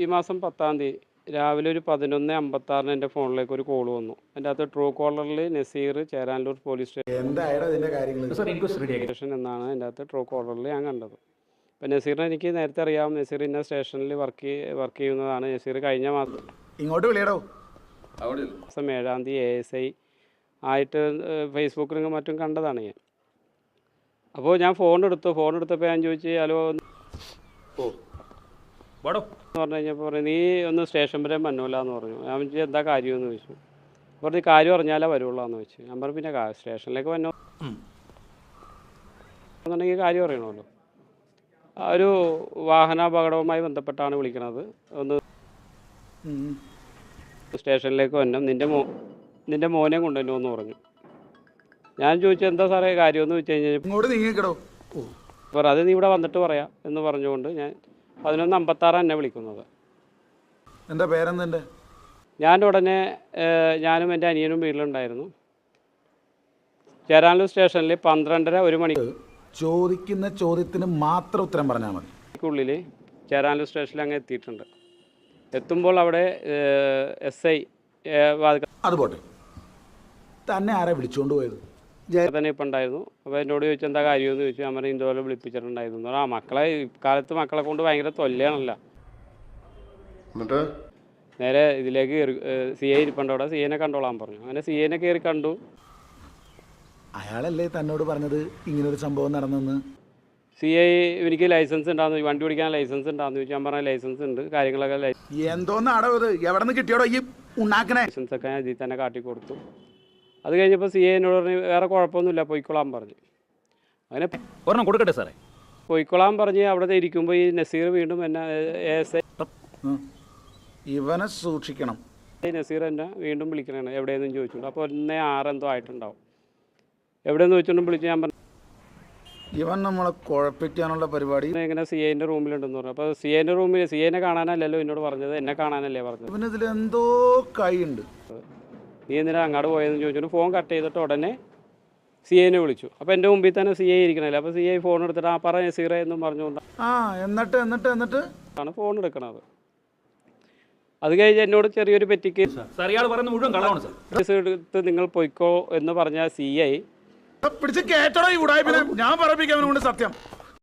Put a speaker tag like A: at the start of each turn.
A: ഈ മാസം പത്താം തീയതി രാവിലെ ഒരു പതിനൊന്ന് അമ്പത്താറിന് എന്റെ ഫോണിലേക്ക് ഒരു കോൾ വന്നു. എന്റെ അകത്ത് ട്രൂ കോളറിൽ നസീർ ചേരാനല്ലൂർ പോലീസ് സ്റ്റേഷൻ എന്നാണ് എന്റെ അകത്ത് ട്രൂ കോളറിൽ ഞാൻ കണ്ടത്. അപ്പം നസീറിനെ എനിക്ക് നേരത്തെ അറിയാം. നസീർ ഇന്ന സ്റ്റേഷനിൽ വർക്ക് വർക്ക് ചെയ്യുന്നതാണ്. നസീർ കഴിഞ്ഞ മാസം
B: ഇങ്ങോട്ട് വിളിയടോ.
A: മാസം ഏഴാം തീയതി എ എസ് ഐ ആയിട്ട് ഫേസ്ബുക്കിലും മറ്റും കണ്ടതാണ് ഞാൻ. അപ്പോൾ ഞാൻ ഫോൺ എടുത്തു. ഫോൺ എടുത്തപ്പോൾ ഞാൻ ചോദിച്ചു ഹലോ
C: ഓ
A: പറഞ്ഞു കഴിഞ്ഞപ്പോൾ പറഞ്ഞു നീ ഒന്ന് സ്റ്റേഷൻ വരെ മന്നൂല എന്ന് പറഞ്ഞു. ഞാൻ എന്താ കാര്യമെന്ന് ചോദിച്ചു. പറഞ്ഞു കാര്യം അറിഞ്ഞാലേ വരുള്ളൂ എന്ന് വെച്ചു ഞാൻ പറഞ്ഞു പിന്നെ കാ- സ്റ്റേഷനിലേക്ക് വന്നോ. എന്നുണ്ടെങ്കിൽ കാര്യം അറിയണമല്ലോ. ആ ഒരു വാഹനാപകടവുമായി ബന്ധപ്പെട്ടാണ് വിളിക്കണത്. ഒന്ന് സ്റ്റേഷനിലേക്ക് വന്നു? നിന്റെ മോ നിന്റെ മോനെ കൊണ്ടുവന്നു എന്ന് പറഞ്ഞു. ഞാൻ ചോദിച്ചു എന്താ സാറേ കാര്യമെന്ന് വെച്ച് കഴിഞ്ഞാൽ അത് നീ ഇവിടെ വന്നിട്ട് പറയാം എന്ന് പറഞ്ഞുകൊണ്ട് ഞാൻ പതിനൊന്ന് അമ്പത്താറ് എന്നെ വിളിക്കുന്നത്.
B: എന്താ പേരെന്തെന്റെ
A: ഞാൻ ഉടനെ ഞാനും എന്റെ അനിയനും വീട്ടിലുണ്ടായിരുന്നു. ചേരാനല്ലൂർ സ്റ്റേഷനിൽ പന്ത്രണ്ടര ഒരു മണി
B: ചോദിക്കുന്ന ചോദ്യത്തിന് മാത്രം ഉത്തരം പറഞ്ഞാൽ മതി.
A: ഉള്ളിൽ ചേരാനല്ലൂർ സ്റ്റേഷനിൽ അങ്ങ് എത്തിയിട്ടുണ്ട്. എത്തുമ്പോൾ അവിടെ എസ് ഐ
B: അത് പോട്ടെ. തന്നെ ആരാ വിളിച്ചുകൊണ്ട് പോയത്?
A: തന്നെ ഇപ്പം ഉണ്ടായിരുന്നു അപ്പോൾ എന്നോട് ചോദിച്ചു എന്താ കാര്യമെന്ന് ചോദിച്ചു. അമ്മ ഇതുപോലെ വിളിപ്പിച്ചിട്ടുണ്ടായിരുന്നു. ആ മക്കളെ ഇക്കാലത്ത് മക്കളെ കൊണ്ട് ഭയങ്കര തൊല്ലയാണല്ലോ
D: എന്നിട്ട്?
A: നേരെ ഇതിലേക്ക് കയറി സി ഐ ഇരിപ്പുണ്ട് അവിടെ. സി എനെ കണ്ടോളാൻ പറഞ്ഞു. അങ്ങനെ സി എനെ കയറി കണ്ടു.
B: അയാളല്ലേ തന്നോട് പറഞ്ഞത് ഇങ്ങനൊരു സംഭവം നടന്നെന്ന്?
A: സി ഐ എനിക്ക് ലൈസൻസ് ഉണ്ടാകുന്നു വണ്ടി ഓടിക്കാൻ ലൈസൻസ് ഉണ്ടാകുന്നു ചോദിച്ചു. ഞാൻ പറഞ്ഞ ലൈസൻസ് ഉണ്ട് കാര്യങ്ങളൊക്കെ
B: എന്തോന്നാടോ ഇത്. എവിടെ നിന്ന് കിട്ടിയോടോ ഈ ഉണ്ടാക്കണേ
A: ലൈസൻസ് ഒക്കെ ഞാൻ ഇതിൽ തന്നെ കാട്ടി കൊടുത്തു അത് കഴിഞ്ഞപ്പോൾ സി ഐ എന്നോട് പറഞ്ഞു വേറെ കുഴപ്പമൊന്നുമില്ല പൊയ്ക്കൊള്ളാൻ പറഞ്ഞു. അങ്ങനെ
C: ഒരെണ്ണം കൊടുക്കട്ടെ സാറേ?
A: പൊയ്ക്കൊള്ളാൻ പറഞ്ഞ് അവിടെ ഇരിക്കുമ്പോൾ ഈ നസീർ വീണ്ടും എന്നെ എസ്
B: എ ഇവനെ സൂക്ഷിക്കണം.
A: ഈ നസീർ എന്നെ വീണ്ടും വിളിക്കണേ എവിടെയെന്നും ചോദിച്ചുകൊണ്ട് അപ്പോൾ ഒന്നേ ആറെന്തോ ആയിട്ടുണ്ടാവും. എവിടെയെന്ന് ചോദിച്ചുകൊണ്ട് വിളിച്ച് ഞാൻ പറഞ്ഞു
B: ഇവൻ നമ്മളെ കുഴപ്പിക്കാനുള്ള പരിപാടി.
A: ഇങ്ങനെ സി ഐന്റെ റൂമിലുണ്ടെന്ന് പറഞ്ഞു. അപ്പോൾ സി ഐന്റെ റൂമിൽ സി ഐനെ കാണാനല്ലല്ലോ എന്നോട് പറഞ്ഞത്. എന്നെ കാണാനല്ലേ പറഞ്ഞത്.
B: ഇവനിതിൽ എന്തോ കൈയുണ്ട്.
A: നീ എന്തിനാ അങ്ങോട്ട് പോയതെന്ന് ചോദിച്ചിട്ട് ഫോൺ കട്ട് ചെയ്തിട്ട് ഉടനെ സി ഐനെ വിളിച്ചു. അപ്പോൾ എന്റെ മുമ്പിൽ തന്നെ സി ഐ ഇരിക്കണല്ലേ? അപ്പോൾ സി ഐ ഫോൺ എടുത്തിട്ട് ആ പറ നസീറ എന്നും പറഞ്ഞുകൊണ്ട്
B: ആ എന്നിട്ട് എന്നിട്ട് എന്നിട്ട്?
A: ഫോൺ എടുക്കണത്. അത് കഴിഞ്ഞ് എന്നോട് ചെറിയൊരു പെറ്റിക്ക്
C: സാർ ഇയാൾ പറയുന്നത് മുഴുവൻ കള്ളമാണ് സാർ.
A: കേസ് എടുത്ത് നിങ്ങൾ പൊയ്ക്കോ എന്ന് പറഞ്ഞ സി ഐ
B: പിടിച്ച് കേട്ടോ ഈ ഉടായ്പിനെ. ഞാൻ പറപ്പിക്കാൻ സത്യം.